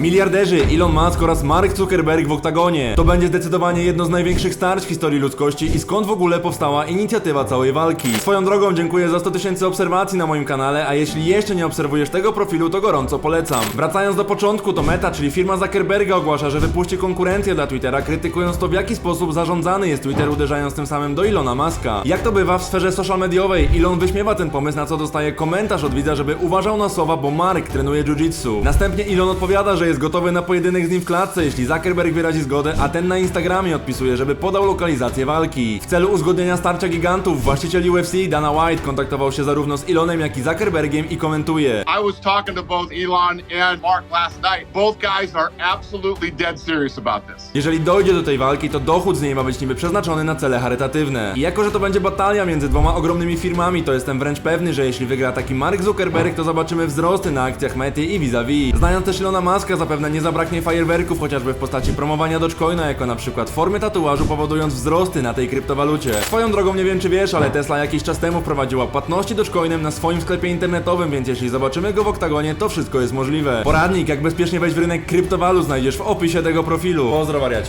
Miliarderzy Elon Musk oraz Mark Zuckerberg w oktagonie. To będzie zdecydowanie jedno z największych starć w historii ludzkości i skąd w ogóle powstała inicjatywa całej walki. Swoją drogą dziękuję za 100 tysięcy obserwacji na moim kanale, a jeśli jeszcze nie obserwujesz tego profilu, to gorąco polecam. Wracając do początku, to Meta, czyli firma Zuckerberga ogłasza, że wypuści konkurencję dla Twittera, krytykując to w jaki sposób zarządzany jest Twitter, uderzając tym samym do Ilona Muska. Jak to bywa w sferze social mediowej, Elon wyśmiewa ten pomysł, na co dostaje komentarz od widza, żeby uważał na słowa, bo Mark trenuje jiu-jitsu. Następnie Elon odpowiada, że jest gotowy na pojedynek z nim w klatce, jeśli Zuckerberg wyrazi zgodę, a ten na Instagramie odpisuje, żeby podał lokalizację walki. W celu uzgodnienia starcia gigantów, właściciel UFC Dana White kontaktował się zarówno z Elonem, jak i Zuckerbergiem i komentuje. I was talking to both Elon and Mark last night. Both guys are absolutely dead serious about this. Jeżeli dojdzie do tej walki, to dochód z niej ma być niby przeznaczony na cele charytatywne. I jako, że to będzie batalia między dwoma ogromnymi firmami, to jestem wręcz pewny, że jeśli wygra taki Mark Zuckerberg, to zobaczymy wzrosty na akcjach Mety i vis-a-vis. Znając też Ilona Maska, zapewne nie zabraknie fajerwerków, chociażby w postaci promowania Dogecoina, jako na przykład formy tatuażu, powodując wzrosty na tej kryptowalucie. Swoją drogą nie wiem czy wiesz, ale Tesla jakiś czas temu wprowadziła płatności Dogecoinem na swoim sklepie internetowym, więc jeśli zobaczymy go w oktagonie, to wszystko jest możliwe. Poradnik, jak bezpiecznie wejść w rynek kryptowalut znajdziesz w opisie tego profilu. Pozdro.